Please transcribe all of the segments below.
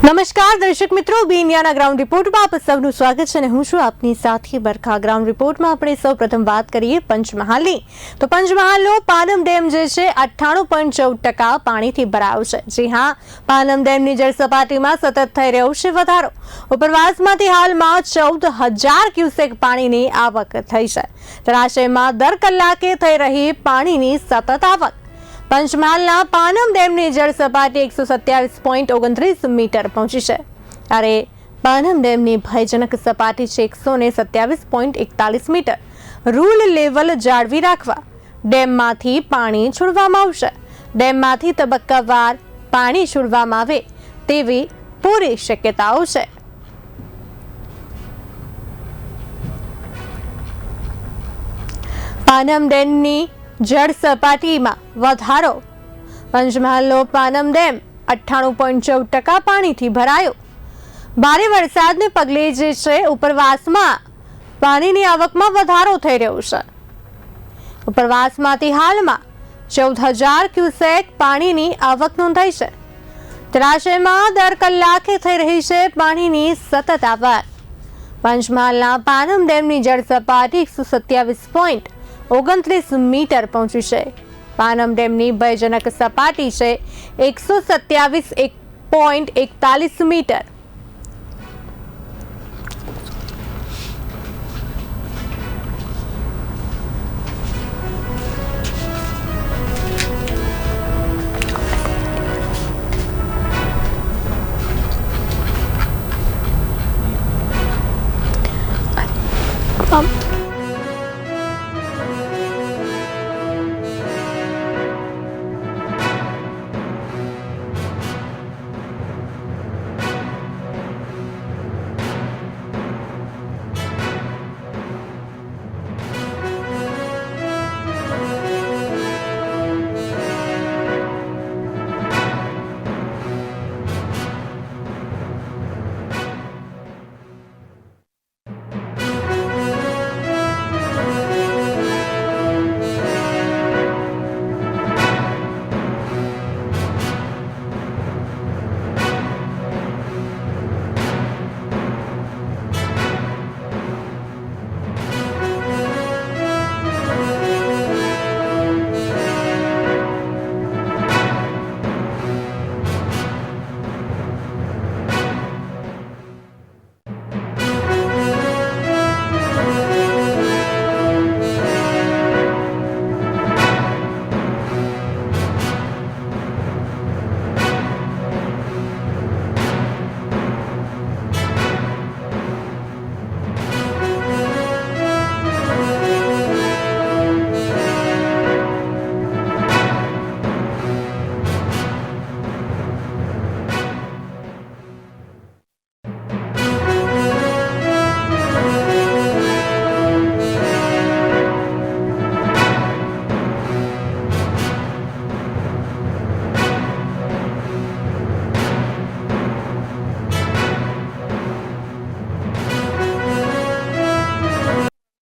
નમસ્કાર, દર્શક મિત્રો. બી ઇન્ડિયાના ગ્રાઉન્ડ રિપોર્ટમાં આપ સૌનું સ્વાગત છે અને હું છું આપની સાથે બરખા ગ્રાઉન્ડ રિપોર્ટમાં આપણે સૌ પ્રથમ વાત કરીએ પંચમહાલની. તો પંચમહાલનો પાનમ ડેમ જે છે, અઠ્ઠાણું પોઈન્ટ ચૌદ ટકા પાણીથી ભરાયો છે. જી હા પાનમ ડેમની જળ સપાટીમાં સતત થઈ રહ્યો છે વધારો. ઉપરવાસમાંથી હાલમાં ચૌદ હજાર ક્યુસેક પાણીની આવક થઈ છે. જળાશયમાં દર કલાકે થઈ રહી પાણીની સતત આવક. પંચમહાલના પાનમ ડેમની જળ સપાટી એકસો સત્યાવીસ પોઈન્ટ ઓગણત્રીસ મીટર પહોંચી છે. ત્યારે પાનમ ડેમની ભયજનક સપાટી છે એકસો ને સત્યાવીસ પોઈન્ટ એકતાલીસ મીટર. રૂલ લેવલ જાળવી રાખવા ડેમમાંથી પાણી છોડવામાં આવશે. ડેમમાંથી તબક્કાવાર પાણી છોડવામાં આવે તેવી પૂરી શક્યતાઓ છે. પાનમ ડેમની જળ સપાટીમાં વધારો. પંચમહાલનો પાનમ ડેમ અઠ્ઠાણું પોઈન્ટ ચૌદ ટકા પાણીથી ભરાયો. ભારે વરસાદને પગલે જે છે, ઉપરવાસમાં પાણીની આવકમાં વધારો થઈ રહ્યો છે. ઉપરવાસમાંથી હાલમાં ચૌદ હજાર ક્યુસેક પાણીની આવક નોંધાઈ છે. જળાશયમાં દર કલાકે થઈ રહી છે પાણીની સતત આવક. પંચમહાલના પાનમ ડેમની જળ સપાટી એકસો સત્યાવીસ પોઈન્ટ ઓગણત્રીસ મીટર પહોંચી છે. પાનમ ડેમની ભયજનક સપાટી છે. એકસો સત્યાવીસ એક પોઈન્ટ એકતાલીસ મીટર.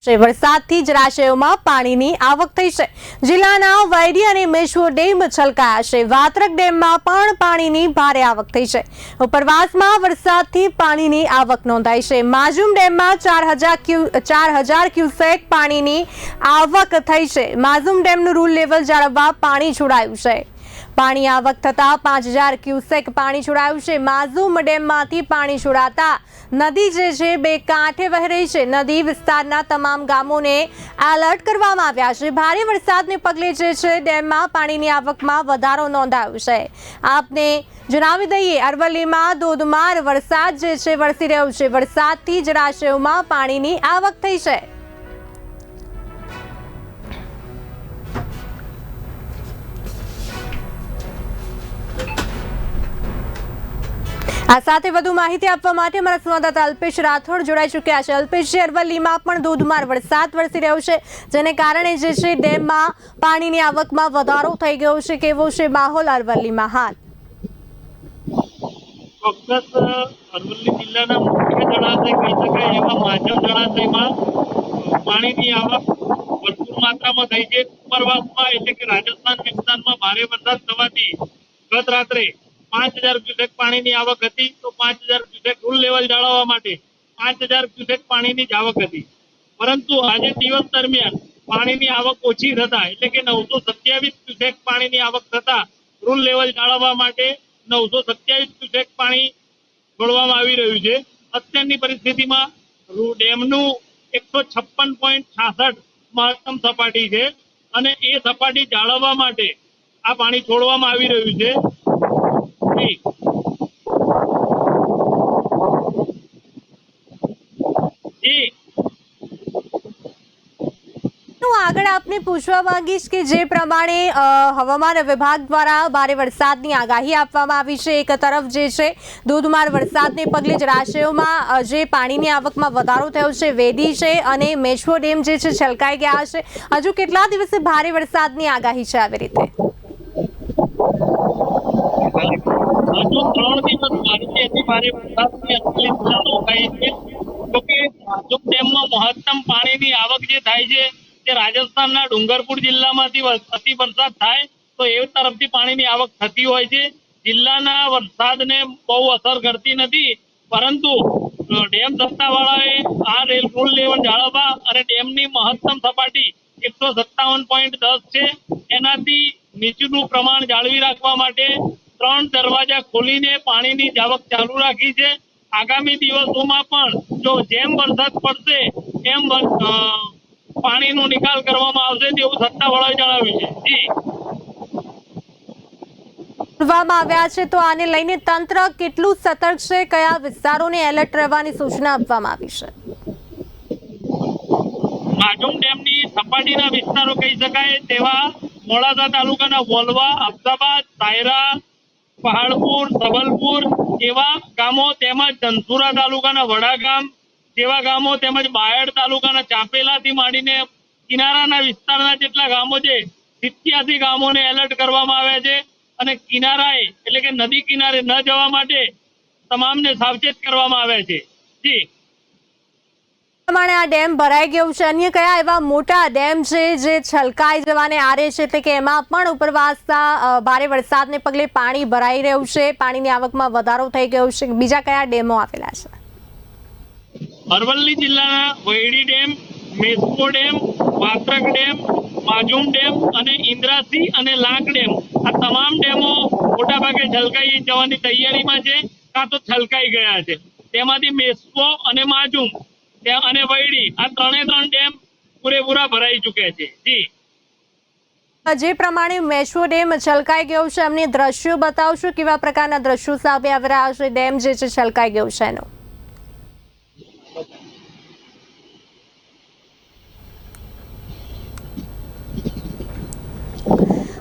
છે. વરસાદથી જળાશયોમાં પાણીની આવક થઈ છે. જિલ્લાના વૈરી અને મેશ્વો ડેમ છલકાયા છે. વાત્રક ડેમમાં પણ પાણીની ભારે આવક થઈ છે. ઉપરવાસમાં વરસાદથી પાણીની આવક નોંધાઈ છે. માજુમ ડેમમાં ચાર હજાર ક્યુ, ચાર હજાર ક્યુસેક પાણીની આવક થઈ છે. માઝુમ ડેમનું રૂલ લેવલ જાળવવા પાણી છોડાયું છે. પાણી આવક થતા પાંચ હજાર ક્યુસેક પાણી છોડાયું છે. માઝુમ ડેમમાંથી પાણી છોડાતા નદી જે છે બે કાંઠે વહી રહી છે. નદી વિસ્તારના તમામ ગામોને એલર્ટ કરવામાં આવ્યા છે. ભારે વરસાદને પગલે જે છે ડેમમાં પાણીની આવકમાં વધારો નોંધાયો છે. આપને જણાવી દઈએ, અરવલ્લીમાં ધોધમાર વરસાદ જે છે વરસી રહ્યો છે. વરસાદથી જળાશયોમાં પાણીની આવક થઈ છે. આ સાથે વધુ માહિતી આપવા માટે અમારા સંવાદદાતા અલ્પેશ રાઠોડ જોડાઈ ચૂક્યા છે. અલ્પેશ અરવલ્લીમાં પણ ધોધમાર વરસાદ વરસી રહ્યો છે, જેને કારણે જે છે ડેમમાં પાણીની આવકમાં વધારો થઈ ગયો છે. કેવો છે માહોલ અરવલ્લીમાં હાલ? ચોક્કસ અરવલ્લી જિલ્લાના મુખ્ય જળાશય કહી શકાય એવા માધવ જળાશયમાં પાણીની આવક ભરપૂર માત્રામાં થઈ છે. ઉપરવાસમાં એટલે કે રાજસ્થાન વિસ્તારમાં ભારે વરસાદ થવાથી ગત રાત્રે પાંચ હજાર ક્યુસેક પાણીની આવક હતી તો પાંચ હજાર ક્યુસેક રૂલ લેવલ જાળવવા માટે પાંચ હજાર ક્યુસેક પાણીની જ આવક હતી. પરંતુ આજે દિવસ દરમિયાન પાણીની આવક ઓછી થતા, એટલે કે નવસો સત્યાવીસ ક્યુસેક પાણીની આવક થતા રૂલ લેવલ જાળવવા માટે નવસો સત્યાવીસ ક્યુસેક પાણી છોડવામાં આવી રહ્યું છે. અત્યારની પરિસ્થિતિમાં ડેમનું એકસો છપ્પન પોઈન્ટ છાસઠ મહત્તમ સપાટી છે અને એ સપાટી જાળવવા માટે આ પાણી છોડવામાં આવી રહ્યું છે. હું આગળ આપને પૂછવા માંગીશ કે જે પ્રમાણે હવામાન વિભાગ દ્વારા ભારે વરસાદની આગાહી આપવામાં આવી છે. એક તરફ જે છે, ધોધમાર વરસાદને પગલે જળાશયોમાં જે પાણીની આવકમાં વધારો થયો છે, વેદી છે અને મેશ્વો ડેમ જે છે, છલકાઈ ગયા છે. હજુ કેટલા દિવસે ભારે વરસાદની આગાહી છે આવી રીતે? હજુ ત્રણ દિવસ ભારેથી અતિ મહત્તમ પાણીની આવક જે થાય છે તે રાજસ્થાનના ડુંગરપુર જિલ્લામાંથી અતિ વરસાદ થાય તો એ તરફથી પાણીની આવક થતી હોય છે. જિલ્લાના વરસાદને બહુ અસર કરતી નથી, પરંતુ ડેમ સત્તાવાળાએ આ રેલ, પુલ લેવલ જાળવવા અને ડેમની મહત્તમ સપાટી એકસો સત્તાવન પોઈન્ટ દસ છે. એનાથી નીચેનું પ્રમાણ જાળવી રાખવા માટે ત્રણ દરવાજા ખોલીને પાણીની જાવક ચાલુ રાખી છે. આગામી દિવસોમાં પણ જો જેમ વરસાદ પડશે એમ પાણીનો નિકાલ કરવામાં આવશે તેવું સત્તાવાળાએ જણાવ્યું છે. કરવામાં આવ્યા છે તો આને લઈને તંત્ર કેટલું સતર્ક છે? કયા વિસ્તારોને એલર્ટ રહેવાની સૂચના આપવામાં આવી છે? માજુમ ડેમની સપાટીના વિસ્તારો કહી શકાય તેવા મોડાસા તાલુકાના વોલવા અફસાબાદ સાયરા પહાડપુર સબલપુર એવા ગામો તેમજ ધનસુરા તાલુકાના વડા ગામ જેવા ગામો તેમજ બાયડ તાલુકાના ચાપેલાથી માંડીને કિનારાના વિસ્તારના જેટલા ગામો છે, સિત્યાસી ગામોને એલર્ટ કરવામાં આવ્યા છે અને કિનારાએ એટલે કે નદી કિનારે ન જવા માટે તમામને સાવચેત કરવામાં આવ્યા છે. જી. પ્રમાણે આ ડેમ ભરાઈ ગયો છે. અન્ય કયા એવા મોટા ડેમ છે જે છલકાઈ જવાને આરે છે એટલે કે એમાં પણ ઉપરવાસતા ભારે વરસાદને પગલે પાણી ભરાઈ રહ્યું છે. પાણીની આવકમાં વધારો થઈ ગયો છે. બીજા કયા ડેમો આવેલા છે? અરવલ્લી જિલ્લાના Vaidi dam, Mesko dam Watrak dam, Majum dam અને ઇન્દ્રાસી અને લાંક ડેમ. આ તમામ ડેમો મોટાભાગે છલકાઈ જવાની તૈયારીમાં છે, કાં તો છલકાઈ ગયા છે. તેમાંથી મેસ્કો અને માજુમ તે- અને વૈડી આ ત્રણે ત્રણ ડેમ પૂરેપૂરા ભરાઈ ચૂક્યા છે. જી. જે પ્રમાણે મેશ્વો ડેમ છલકાઈ ગયો છે, એમની દ્રશ્યો બતાવશો કેવા પ્રકારના દ્રશ્યો સામે આવી રહ્યા છે, ડેમ જે છે છલકાઈ ગયો છે એનો.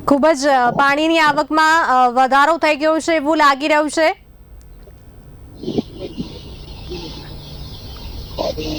ખૂબ જ પાણીની આવકમાં વધારો થઈ ગયો છે એવું લાગી રહ્યું છે. અલ્પેશજી,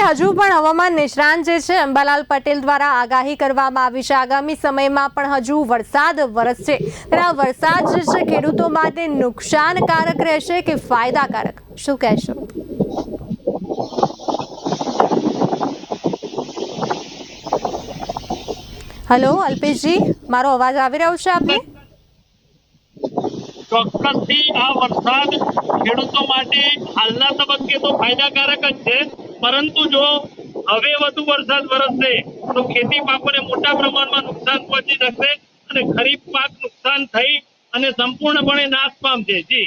હજુ પણ હવામાન નિષ્ણાંત જે છે, અંબાલાલ પટેલ દ્વારા આગાહી કરવામાં આવી છે. આગામી સમયમાં પણ હજુ વરસાદ વરસશે ત્યારે આ વરસાદ જે છે, ખેડૂતો માટે નુકસાનકારક રહેશે કે ફાયદાકારક? શું કહેશો? હલો અલ્પેશજી, મારો અવાજ આવી રહ્યો છે આપને? ચોક્કસથી આ વરસાદ ખેડૂતો માટે હાલના તબક્કે તો ફાયદાકારક જ છે. પરંતુ જો હવે વધુ વરસાદ વરસશે, તો ખેતી પાકોને મોટા પ્રમાણમાં નુકસાન પહોંચી શકશે અને ખરીફ પાક નુકસાન થઈ અને સંપૂર્ણપણે નાશ પામશે. જી.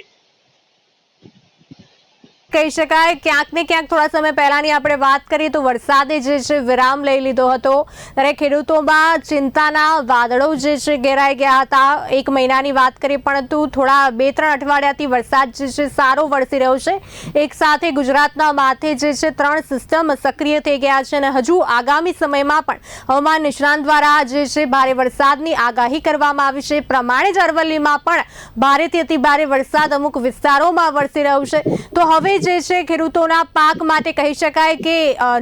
કહી શકાય, ક્યાંક ને ક્યાંક થોડા સમય પહેલાની આપણે વાત કરીએ તો વરસાદે જે છે વિરામ લઈ લીધો હતો. ત્યારે ખેડૂતોમાં ચિંતાના વાદળો જે છે ઘેરાઈ ગયા હતા. એક મહિનાની વાત કરીએ, પરંતુ થોડા બે, ત્રણ અઠવાડિયાથી વરસાદ જે છે સારો વરસી રહ્યો છે. એક સાથે ગુજરાતના માથે જે છે ત્રણ સિસ્ટમ સક્રિય થઈ ગયા છે અને હજુ આગામી સમયમાં પણ હવામાન નિષ્ણાંત દ્વારા જે છે ભારે વરસાદની આગાહી કરવામાં આવી છે. પ્રમાણે જ અરવલ્લીમાં પણ ભારેથી અતિ ભારે વરસાદ અમુક વિસ્તારોમાં વરસી રહ્યો છે. તો હવે જે છે, ખેડૂતોના પાક માટે કહી શકાય કે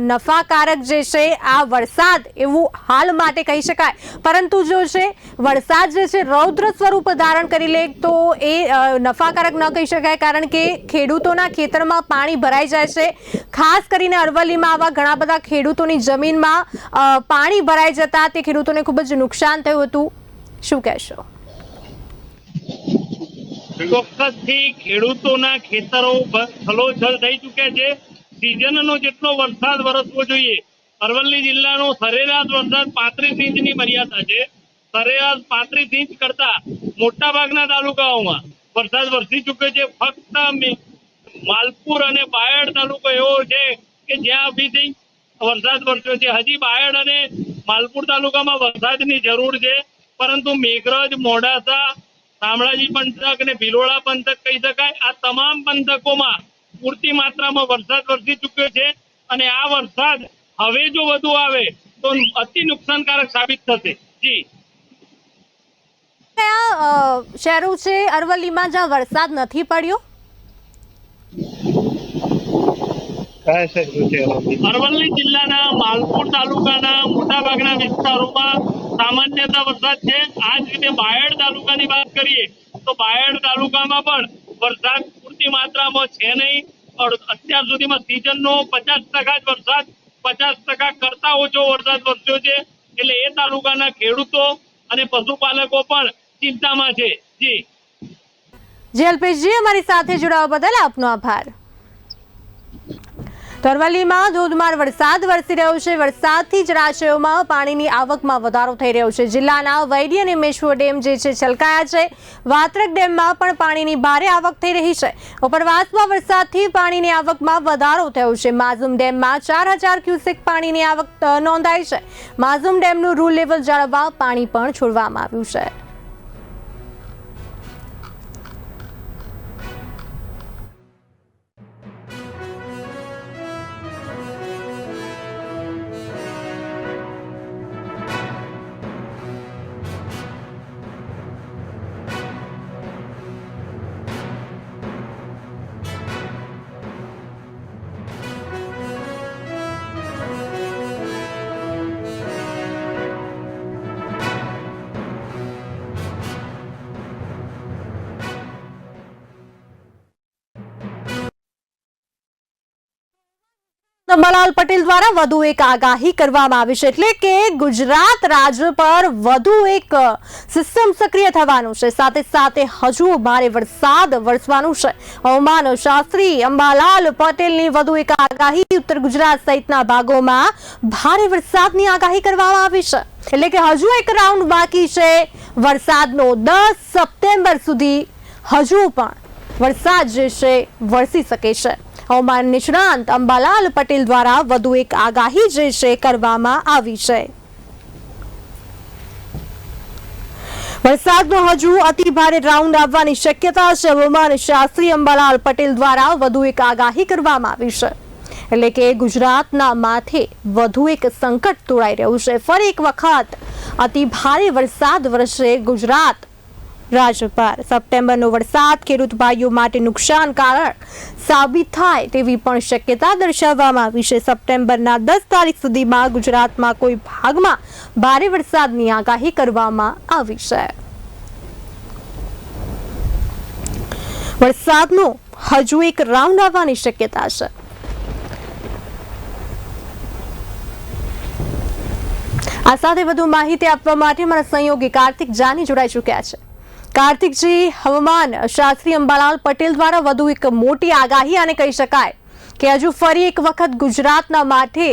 નફાકારક જે છે, આ વરસાદ એવું હાલ માટે કહી શકાય. પરંતુ જો છે, વરસાદ જે છે, રૌદ્ર સ્વરૂપ ધારણ કરી લે તો એ નફાકારક ન કહી શકાય. કારણ કે ખેડૂતોના ખેતરમાં પાણી ભરાઈ જાય છે. ખાસ કરીને અરવલ્લીમાં આવા ઘણા બધા ખેડૂતોની જમીનમાં પાણી ભરાઈ જતા તે ખેડૂતોને ખૂબ જ નુકસાન થયું હતું. શું કહેશો? ચોક્કસથી ખેડૂતોના ખેતરો બ- થઈ ચૂક્યા છે. સિઝનનો જેટલો વરસાદ વરસવો જોઈએ. અરવલ્લી જિલ્લાનો સરેરાશ વરસાદ પાંત્રીસ ઇંચની મર્યાદા છે. સરેરાશ પાંત્રીસ ઇંચ કરતા મોટા ભાગના તાલુકાઓમાં વરસાદ વરસી ચૂક્યો છે. ફક્ત માલપુર અને બાયડ તાલુકો એવો છે કે જ્યાં અભીથી વરસાદ વરસ્યો છે. હજી બાયડ અને માલપુર તાલુકામાં વરસાદની જરૂર છે. પરંતુ મેઘરજ, મોડાસા શામળાજી પંથક અને ભિલોડા પંથક કહી શકાય. આ તમામ પંથકોમાં પૂરતી માત્રામાં વરસાદ વરસી ચૂક્યો છે અને આ વરસાદ હવે જો વધુ આવે તો અતિ નુકસાનકારક સાબિત થશે. જી. શહેરો છે? અરવલ્લીમાં જ્યાં વરસાદ નથી પડ્યો? અરવલ્લી જિલ્લાના માલપુર તાલુકાના મોટાભાગના વિસ્તારોમાં સામાન્યતા વરસાદ છે. આ જ રીતે બાયડ તાલુકાની વાત કરીએ તો બાયડ તાલુકામાં પણ વરસાદ પૂરતી માત્રામાં છે નહીં. અત્યાર સુધીમાં સિઝનનો પચાસ ટકા જ વરસાદ પચાસ ટકા કરતા ઓછો વરસાદ વરસ્યો છે. એટલે એ તાલુકાના ખેડૂતો અને પશુપાલકો પણ ચિંતામાં છે. જી. જે અલ્પેશજી અમારી સાથે જોડાવા બદલ આપનો આભાર. અરવલ્લીમાં ધોધમાર વરસાદ વરસી રહ્યો છે. વરસાદથી જળાશયોમાં પાણીની આવકમાં વધારો થઈ રહ્યો છે. જિલ્લાના વૈડી અને મેશ્વો ડેમ જે છે છલકાયા છે. વાત્રક ડેમમાં પણ પાણીની ભારે આવક થઈ રહી છે. ઉપરવાસમાં વરસાદથી પાણીની આવકમાં વધારો થયો છે. માઝુમ ડેમમાં ચાર હજાર ક્યુસેક પાણીની આવક નોંધાઈ છે. માઝુમ ડેમનું રૂલ લેવલ જાળવવા પાણી પણ છોડવામાં આવ્યું છે. અંબાલાલ પટેલ દ્વારા વધુ એક આગાહી કરવામાં આવી છે એટલે કે ગુજરાત રાજ્ય પર વધુ એક સિસ્ટમ સક્રિય થવાનું છે. સાથે સાથે હજુ ભારે વરસાદ વરસવાનું છે. હવામાન શાસ્ત્રી અંબાલાલ પટેલની વધુ એક આગાહી ઉત્તર ગુજરાત સહિતના ભાગોમાં ભારે વરસાદની આગાહી કરવામાં આવી છે. એટલે કે હજુ એક રાઉન્ડ બાકી છે. વરસાદનો દસ સપ્ટેમ્બર સુધી હજુ પણ વરસાદ જે છે, વરસી શકે છે. હવામાન નિષ્ણાંત અંબાલાલ પટેલ દ્વારા વધુ એક આગાહી જે છે કરવામાં આવી છે. વરસાદનો હજુ અતિ ભારે રાઉન્ડ આવવાની શક્યતા છે. હવામાન શાસ્ત્રી અંબાલાલ પટેલ દ્વારા વધુ એક આગાહી કરવામાં આવી છે. એટલે કે ગુજરાતના માથે વધુ એક સંકટ તોડાઈ રહ્યું છે. ફરી એક વખત અતિ ભારે વરસાદ વરસશે ગુજરાત. રાજ્ય પર સપ્ટેમ્બરનો વરસાદ ખેડૂત ભાઈઓ માટે નુકસાનકારક સાબિત થાય તેવી પણ શક્યતા દર્શાવવામાં આવી છે. સપ્ટેમ્બરના દસ તારીખ સુધીમાં ગુજરાતમાં કોઈ ભાગમાં ભારે વરસાદની આગાહી કરવામાં આવી છે. વરસાદનો હજુ એક રાઉન્ડ આવવાની શક્યતા છે. આ સાથે વધુ માહિતી આપવા માટે મારા સહયોગી કાર્તિક જાની જોડાઈ ચૂક્યા છે. કાર્તિકજી, હવામાન શાસ્ત્રી અંબાલાલ પટેલ દ્વારા વધુ એક મોટી આગાહી અને કહી શકાય કે હજુ ફરી એક વખત ગુજરાતના માથે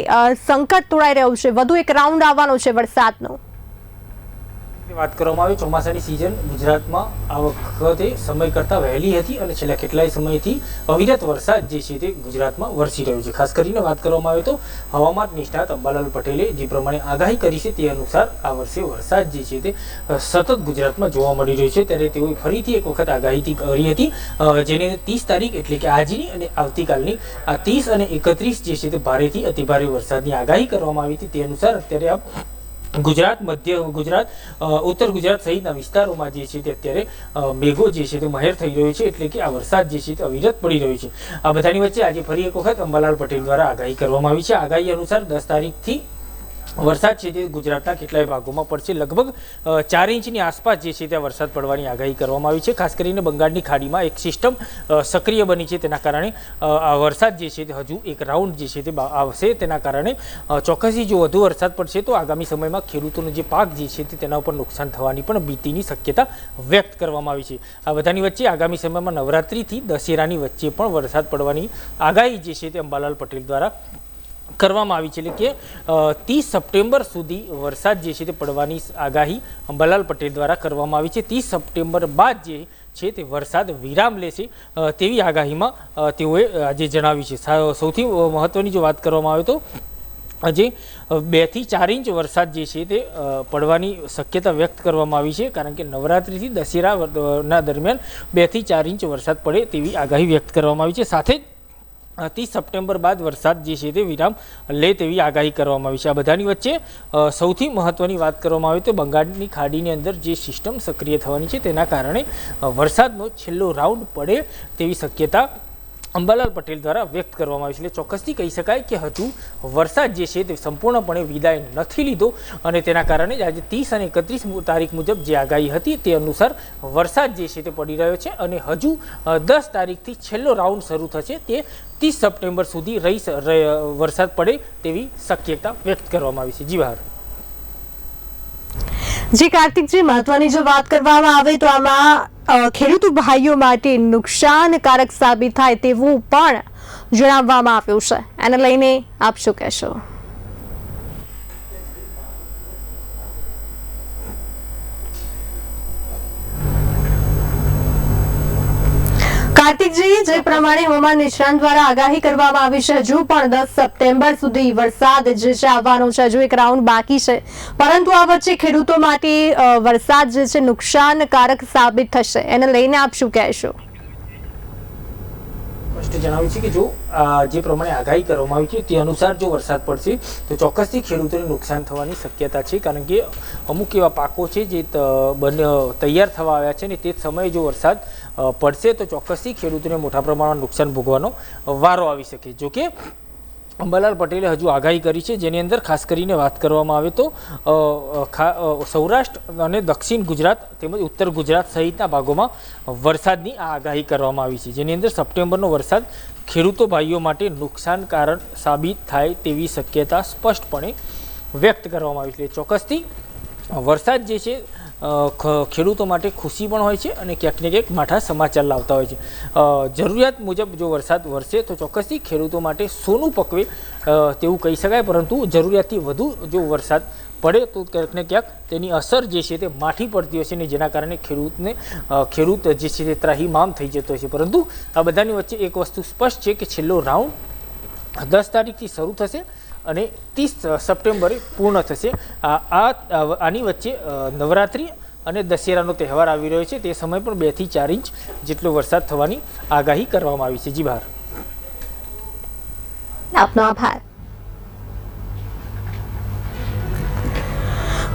સંકટ તોડાઈ રહ્યું છે. વધુ એક રાઉન્ડ આવવાનો છે વરસાદનો. વાત કરવામાં આવે, ચોમાસાની સિઝન ગુજરાતમાં આ વખતે સમય કરતાં વહેલી હતી અને છેલ્લા કેટલાય સમયથી અવિરત વરસાદ જે છે તે ગુજરાતમાં વરસી રહ્યો છે. ખાસ કરીને વાત કરવામાં આવે તો હવામાન નિષ્ણાત અંબાલાલ પટેલે જે પ્રમાણે આગાહી કરી છે તે અનુસાર આ વર્ષે વરસાદ જે છે તે સતત ગુજરાતમાં જોવા મળી રહ્યો છે. ત્યારે તેઓએ ફરીથી એક વખત આગાહી કરી હતી જેને ત્રીસ તારીખ એટલે કે આજની અને આવતીકાલની આ ત્રીસ અને એકત્રીસ જે છે તે ભારેથી અતિભારે વરસાદની આગાહી કરવામાં આવી હતી. તે અનુસાર અત્યારે આપ ગુજરાત, મધ્ય ગુજરાત ઉત્તર ગુજરાત સહિતના વિસ્તારોમાં જે છે તે અત્યારે મેઘો જે છે તે મહેર થઈ રહ્યો છે એટલે કે આ વરસાદ જે છે તે અવિરત પડી રહ્યો છે. આ બધાની વચ્ચે આજે ફરી એક વખત અંબાલાલ પટેલ દ્વારા આગાહી કરવામાં આવી છે. આગાહી અનુસાર દસ તારીખથી વરસાદ છે તે ગુજરાતના કેટલાય ભાગોમાં પડશે. લગભગ ચાર ઇંચની આસપાસ જે છે ત્યાં વરસાદ પડવાની આગાહી કરવામાં આવી છે. ખાસ કરીને બંગાળની ખાડીમાં એક સિસ્ટમ સક્રિય બની છે તેના કારણે આ વરસાદ જે છે તે હજુ એક રાઉન્ડ જે છે તે આવશે તેના કારણે ચોક્કસથી જો વધુ વરસાદ પડશે તો આગામી સમયમાં ખેડૂતોનો જે પાક જે છે તે તેના ઉપર નુકસાન થવાની પણ ભીતિની શક્યતા વ્યક્ત કરવામાં આવી છે. આ બધાની વચ્ચે આગામી સમયમાં નવરાત્રિથી દશેરાની વચ્ચે પણ વરસાદ પડવાની આગાહી જે છે તે અંબાલાલ પટેલ દ્વારા કરવામાં આવી છે. એટલે કે ત્રીસ સપ્ટેમ્બર સુધી વરસાદ જે છે તે પડવાની આગાહી અંબાલાલ પટેલ દ્વારા કરવામાં આવી છે. ત્રીસ સપ્ટેમ્બર બાદ જે છે તે વરસાદ વિરામ લેશે તેવી આગાહીમાં તેઓએ આજે જણાવ્યું છે. સૌથી મહત્ત્વની જો વાત કરવામાં આવે તો, આજે બેથી ચાર ઇંચ વરસાદ જે છે તે પડવાની શક્યતા વ્યક્ત કરવામાં આવી છે. કારણ કે નવરાત્રિથી દશેરા વર- દરમિયાન બેથી ચાર ઇંચ વરસાદ પડે તેવી આગાહી વ્યક્ત કરવામાં આવી છે. સાથે જ ત્રીસ સપ્ટેમ્બર બાદ વરસાદ જે છે તે વિરામ લે તેવી આગાહી કરવામાં આવી છે. આ બધાની વચ્ચે સૌથી મહત્વની વાત કરવામાં આવે તો બંગાળની ખાડીની અંદર જે સિસ્ટમ સક્રિય થવાની છે તેના કારણે વરસાદનો છેલ્લો રાઉન્ડ પડે તેવી શક્યતા અંબાલાલ પટેલ દ્વારા વ્યક્ત કરવામાં આવી છે. એટલે ચોક્કસથી કહી શકાય કે હજુ વરસાદ જે છે તે સંપૂર્ણપણે વિદાય નથી લીધો અને તેના કારણે આજે ત્રીસ અને એકત્રીસ તારીખ મુજબ જે આગાહી હતી તે અનુસાર વરસાદ જે છે તે પડી રહ્યો છે અને હજુ દસ તારીખથી છેલ્લો રાઉન્ડ શરૂ થશે તે ત્રીસ સપ્ટેમ્બર સુધી રહી વરસાદ પડે તેવી શક્યતા વ્યક્ત કરવામાં આવી છે. જી, બહાર. જી, કાર્તિકજી, મહત્વની જો વાત કરવામાં આવે તો આમાં ખેડૂત ભાઈઓ માટે નુકસાનકારક સાબિત થાય તેવું પણ જણાવવામાં આવ્યું છે. એને લઈને આપ શું કહેશો? કાર્તિકજી જે પ્રમાણે હવામાન નિષ્ણાંત દ્વારા આગાહી કરવામાં આવી છે, હજુ પણ દસ સપ્ટેમ્બર સુધી વરસાદ જે છે આવવાનો છે, હજુ એક રાઉન્ડ બાકી છે. પરંતુ આ વચ્ચે ખેડૂતો માટે વરસાદ જે છે નુકસાનકારક સાબિત થશે. એને લઈને આપ શું કહેશો? સ્પષ્ટ જણાવે છે કે જો જે પ્રમાણે આગાહી કરવામાં આવી છે, તે અનુસાર જો વરસાદ પડશે, તો ચોક્કસથી ખેડૂતોને નુકસાન થવાની શક્યતા છે. કારણ કે અમુક એવા પાકો છે જે ત- તૈયાર થવા આવ્યા છે ને તે સમયે જો વરસાદ પડશે તો ચોક્કસથી ખેડૂતોને મોટા પ્રમાણમાં નુકસાન ભોગવાનો વારો આવી શકે. જો કે અંબાલાલ પટેલે હજુ આગાહી કરી છે, જેની અંદર ખાસ કરીને વાત કરવામાં આવે તો સૌરાષ્ટ્ર અને દક્ષિણ ગુજરાત તેમજ ઉત્તર ગુજરાત સહિતના ભાગોમાં વરસાદની આગાહી કરવામાં આવી છે. જેની અંદર સપ્ટેમ્બરનો વરસાદ ખેડૂતો ભાઈઓ માટે નુકસાનકારક સાબિત થાય તેવી શક્યતા સ્પષ્ટપણે વ્યક્ત કરવામાં આવી છે. ચોક્કસથી વરસાદ જે છે ખેડૂતો માટે ખુશી પણ હોય છે અને ક્યાંક ને ક્યાંક માઠા સમાચાર લાવતા હોય છે. જરૂરિયાત મુજબ જો વરસાદ વરસે તો ચોક્કસથી ખેડૂતો માટે સોનું પકવે તેવું કહી શકાય, પરંતુ જરૂરિયાતથી વધુ જો વરસાદ પડે તો ક્યાંક ને ક્યાંક તેની અસર જે છે તે માઠી પડતી હશે ને જેના કારણે ખેડૂતને ખેડૂત જે છે તે ત્રાહીમામ થઈ જતો છે. પરંતુ આ બધાની વચ્ચે એક વસ્તુ સ્પષ્ટ છે કે છેલ્લો રાઉન્ડ દસ તારીખથી શરૂ થશે. અને ત્રીસ સપ્ટેમ્બરે પૂર્ણ થશે. આની વચ્ચે નવરાત્રિ અને દશેરાનો તહેવાર આવી રહ્યો છે. તે સમય પણ બેથી ચાર ઇંચ જેટલો વરસાદ થવાની આગાહી કરવામાં આવી છે. જી બહાર આપનો આભાર.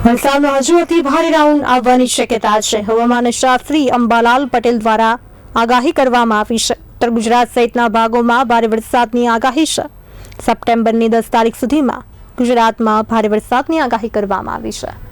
વલસાડમાં હજુ અતિ ભારે રાઉન્ડ આવવાની શક્યતા છે. હવામાન શાસ્ત્રી અંબાલાલ પટેલ દ્વારા આગાહી કરવામાં આવી છે. ઉત્તર ગુજરાત સહિતના ભાગોમાં ભારે વરસાદની આગાહી છે. સપ્ટેમ્બરની દસ તારીખ સુધીમાં ગુજરાતમાં ભારે વરસાદની આગાહી કરવામાં આવી છે.